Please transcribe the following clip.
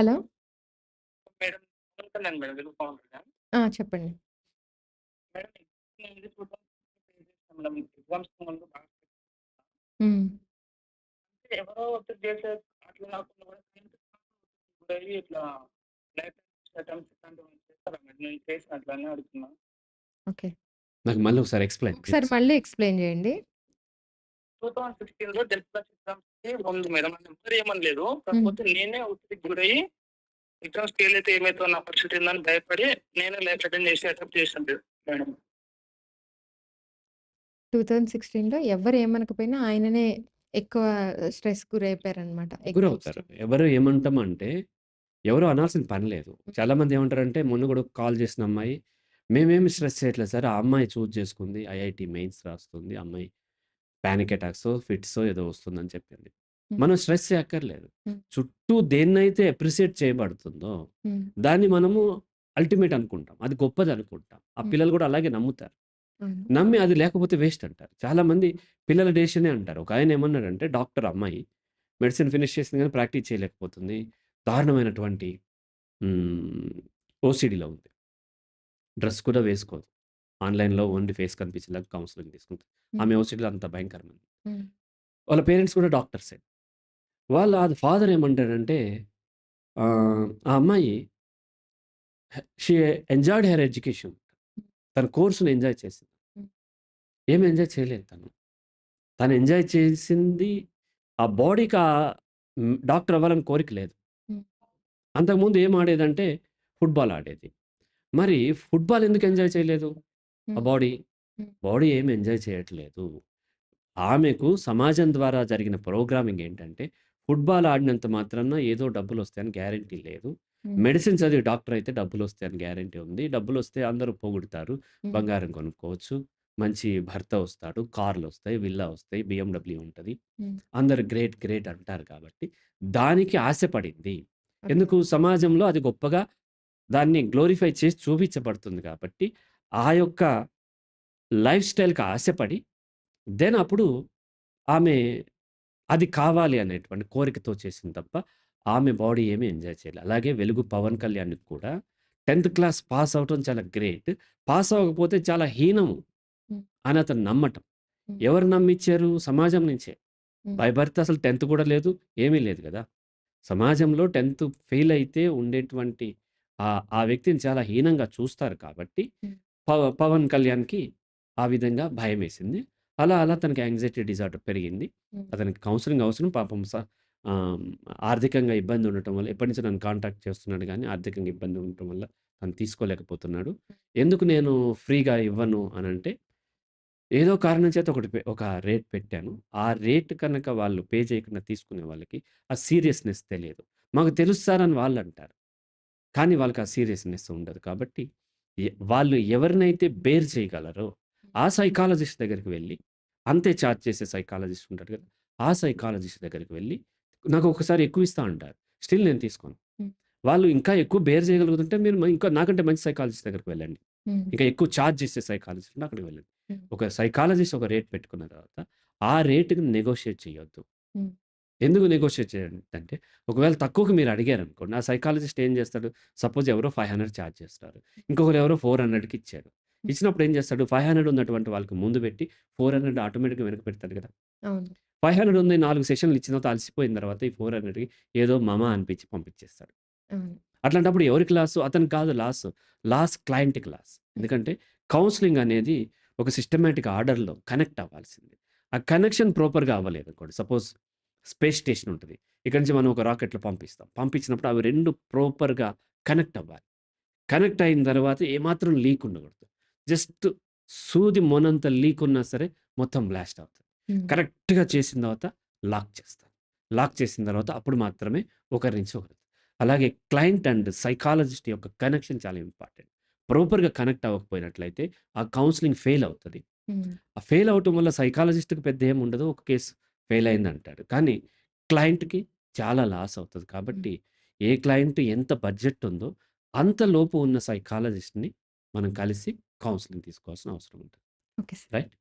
Hello? Madam madam వెలుగు ఫౌండర్‌గా. ఆ! చెప్పండి. మేడం ఇది ముందు బాగా ఎవరో ఒత్తిడి చేసే అట్లా కాకుండా కూడా గురయ్యి ఇట్లా లైఫ్ అటెంప్ట్స్ ఇట్లాంటివి చేస్తారా మేడం? నేను చేసిన అట్లనే అడుగుతున్నా. ఓకే. నాకు మళ్ళీ ఒకసారి ఎక్స్‌ప్లెయిన్ ఒకసారి ప్లీజ్. మళ్ళీ ఎక్స్‌ప్లెయిన్ జేయండి. 2016లో డెల్టా ఎగ్జామ్స్‌కి ఉంది మేడం. ఎవ్వరు ఏమనలేదు. హ్మ్. కాకపోతే నేనే ఒత్తిడికి గురయ్యి ఎగ్జామ్స్ ఫెయిల్ అయితే ఏమైతుందో నా పరిస్థితి ఏందని భయపడి నేనే లైఫ్ అటెండ్ చేసి అటెంప్ట్ చేశాను మేడం. 2016లో ఎవ్వరు ఏమనకపోయినా ఆయననే ఎక్కువ స్ట్రెస్‌కి గురైపోయారనమాట. గురవుతారు. ఎవరు ఏమంటామంటే ఎవరు అనాల్సిన పని లేదు. హ్మ్. చాలామంది ఏమంటారంటే మొన్న కూడా కాల్ చేసిన అమ్మాయి, "మేమేమి స్ట్రెస్ చేయట్లేదు సార్. ఆ అమ్మాయి చూజ్ చేసుకుంది. ఐఐటీ మెయిన్స్ రాస్తుంది. అమ్మాయి పానిక్ అటాక్సో, ఫిట్సో ఏదో వస్తుందని చెప్పింది." మనం స్ట్రెస్ చేయక్కర్లేదు. హ్మ్. చుట్టూ దేన్నైతే అప్రిషియేట్ చేయబడుతుందో. దాన్ని మనము అల్టిమేట్ అనుకుంటాం. అది గొప్పది అనుకుంటాం. ఆ. పిల్లలు కూడా అలాగే నమ్ముతారు. నమ్మి అది లేకపోతే వేస్ట్ అంటారు. చాలామంది పిల్లల డెసిషనే అంటారు. ఒక ఆయన ఏమన్నాడంటే డాక్టర్ అమ్మాయి మెడిసిన్ ఫినిష్ చేసింది కానీ ప్రాక్టీస్ చేయలేకపోతుంది. దారుణమైనటువంటి. ఓసీడీలో ఉంది. డ్రెస్ కూడా వేసుకోదు. ఆన్‌లైన్‌లో ఓన్లీ ఫేస్ కనిపించేలాగా కౌన్సెలింగ్ తీసుకుంటది. హ్మ్. ఆమె ఓసీడీలో అంత భయంకరమైనది. హ్మ్. వాళ్ళ పేరెంట్స్ కూడా డాక్టర్సే. వాళ్ళ అది ఫాదర్ ఏమంటాడంటే ఆహ్, ఆ అమ్మాయి షీ ఎంజాయ్డ్ హర్ ఎడ్యుకేషన్. హ్మ్. తన కోర్స్‌ని ఎంజాయ్ చేసింది. హ్మ్. ఏమి ఎంజాయ్ చేయలేదు తను. తను ఎంజాయ్ చేసింది ఆ బాడీకి ఆహ్, హ్మ్, డాక్టర్ అవ్వాలని కోరిక లేదు. హ్మ్. అంతకుముందు ఏం ఆడేదంటే ఫుట్‌బాల్ ఆడేది. మరి ఫుట్‌బాల్ ఎందుకు ఎంజాయ్ చేయలేదు? ఆ హ్మ్. బాడీ? హ్మ్. బాడీ ఏమి ఎంజాయ్ చేయట్లేదు. ఆమెకు సమాజం ద్వారా జరిగిన ప్రోగ్రామింగ్ ఏంటంటే ఫుట్‌బాల్ ఆడినంత మాత్రాన ఏదో డబ్బులొస్తాయని గ్యారంటీ లేదు. హ్మ్. మెడిసిన్ చదివి డాక్టర్ అయితే డబ్బులొస్తాయని గ్యారంటీ ఉంది. డబ్బులొస్తే అందరూ పొగుడుతారు. హ్మ్. బంగారం కొనుక్కోవచ్చు. మంచి భర్త వస్తాడు. కార్‌లొస్తాయి. విల్లా వస్తాయి. బీఎండబ్ల్యూ ఉంటది. హ్మ్. అందరూ గ్రేట్, గ్రేట్ అంటారు కాబట్టి దానికి ఆశపడింది. ఓకే. ఎందుకు సమాజంలో అది గొప్పగా దాన్ని గ్లోరిఫై చేసి చూపించబడుతుంది కాబట్టి ఆ యొక్క లైఫ్ స్టైల్‌కి ఆశపడి దెన్ అప్పుడు ఆమె అది కావాలి అనేటువంటి కోరికతో చేసింది తప్ప ఆమె బాడీ ఏమి ఎంజాయ్ చేయలే. అలాగే 'వెలుగు' పవన్ కళ్యాణ్‌కి కూడా 10థ్ క్లాస్ పాస్ అవ్వటం చాలా గ్రేట్. పాస్ అవ్వకపోతే చాలా హీనము. అని అతను నమ్మటం. ఎవరు నమ్మిచ్చారు? సమాజం నుంచే. బర్త్ అసలు 10థ్ కూడా లేదు. ఏమీ లేదు గదా! సమాజంలో 10థ్ ఫెయిల్ అయితే ఉండేటువంటి ఆ వ్యక్తిని చాలా హీనంగా చూస్తారు కాబట్టి పవన్ కళ్యాణ్‌కి ఆ విధంగా భయమేసింది. అలా అలా తనకి యాంక్సైటీ డిజార్డర్ పెరిగింది. అతనికి కౌన్సెలింగ్ అవసరం. పాపం ఆర్థికంగా ఇబ్బంది ఉండటం వల్ల ఎప్పటినుంచో నన్ను కాంటాక్ట్ చేస్తున్నాడు గానీ ఆర్థికంగా ఇబ్బంది ఉండటం వల్ల తను తీసుకోలేకపోతున్నాడు. ఎందుకు నేను ఫ్రీగా ఇవ్వను అనంటే ఏదో కారణం చేత ఒకటి ఒక రేట్ పెట్టాను. ఆ రేట్ కనుక వాళ్ళు పే చేయకుండా తీసుకునే వాళ్ళకి ఆ సీరియస్‌నెస్ తెలియదు. మాకు తెలుసు సార్ అని వాళ్ళంటారు. కానీ వాళ్ళకి ఆ సీరియస్‌నెస్ ఉండదు. కాబట్టి వాళ్ళు ఎవరినైతే బేర్ చేయగలరో ఆ సైకాలజిస్ట్ దగ్గరికి వెళ్ళి అంతే చార్జ్ చేసే సైకాలజిస్ట్ ఉంటాడు కదా! ఆ సైకాలజిస్ట్ దగ్గరికి వెళ్ళి నాకు ఒక్కసారి ఎక్కువ ఇస్తా అంటారు. స్టిల్ నేను తీసుకోను. వాళ్ళు ఇంకా ఎక్కువ బేర్ చేయగలుగుతుంటే మీరు ఇంకా నాకంటే మంచి సైకాలజిస్ట్ దగ్గరికి వెళ్ళండి. ఇంకా ఎక్కువ చార్జ్ చేసే సైకాలజిస్ట్ ఉంటే అక్కడికి వెళ్ళండి. ఒక సైకాలజిస్ట్ ఒక రేట్ పెట్టుకున్న తర్వాత ఆ రేట్‌కి నెగోషియేట్ చేయొద్దు. ఎందుకు నెగోషియేట్ చేయొద్దంటే ఒకవేళ తక్కువకి మీరు అడిగారనుకోండి ఆ సైకాలజిస్ట్ ఏం చేస్తాడు? సపోజ్ ఎవరో 500 చార్జ్ చేస్తారు. ఇంకొకరు ఎవరో 400కి ఇచ్చారు. హ్మ్. ఇచ్చినప్పుడు ఏం చేస్తాడు? 500 ఉన్నటువంటి వాళ్ళకి ముందు పెట్టి 400 ఆటోమేటిక్‌గా వెనక్కి పెడతాడు కదా! అవును. 500 ఉంది 4 సెషన్‌లు ఇచ్చిన తర్వాత అలసిపోయిన తర్వాత ఈ 400కి ఏదో మమ అనిపించి పంపించేస్తాడు. అట్లాంటప్పుడు ఎవరికి లాసు? అతనికి కాదు లాసు. లాస్ క్లయింట్‌కి లాస్. ఎందుకంటే కౌన్సెలింగ్ అనేది ఒక సిస్టమాటిక్ ఆర్డర్‌లో కనెక్ట్ అవ్వాల్సింది. ఆ కనెక్షన్ ప్రాపర్‌గా అవ్వలేదనుకోండి. సపోజ్ స్పేస్ స్టేషన్ ఉంటది. ఇక్కడి నుంచి మనం ఒక రాకెట్‌లో పంపిస్తాం. పంపించినప్పుడు అవి 2 ప్రాపర్‌గా కనెక్ట్ అవ్వాలి. కనెక్ట్ అయిన తర్వాత ఏమాత్రం లీక్ ఉండకూడదు. జస్ట్ సూది మొనంత లీక్ ఉన్నా సరే మొత్తం బ్లాస్ట్ అవుతది. కరెక్ట్‌గా చేసిన తర్వాత లాక్ చేస్తారు. లాక్ చేసిన తర్వాత అప్పుడు మాత్రమే ఒకరి నుంచి ఒకరు. అలాగే క్లయింట్ అండ్ సైకాలజిస్ట్ యొక్క కనెక్షన్ చాలా ఇంపార్టెంట్. ప్రాపర్‌గా కనెక్ట్ అవ్వకపోయినట్లయితే ఆ కౌన్సెలింగ్ ఫెయిల్ అవుతది. ఆ ఫెయిల్ అవ్వటం వల్ల సైకాలజిస్ట్‌కి పెద్ద ఏమి ఉండదు. ఒక కేస్ ఫెయిల్ అయిందంటాడు. కానీ క్లయింట్‌కి చాలా లాస్ అవుతది. కాబట్టి ఏ క్లయింట్ ఎంత బడ్జెట్ ఉందో అంత లోపు ఉన్న సైకాలజిస్ట్‌ని మనం కలిసి కౌన్సెలింగ్ తీసుకోవాల్సిన అవసరం ఉంటది. రైట్?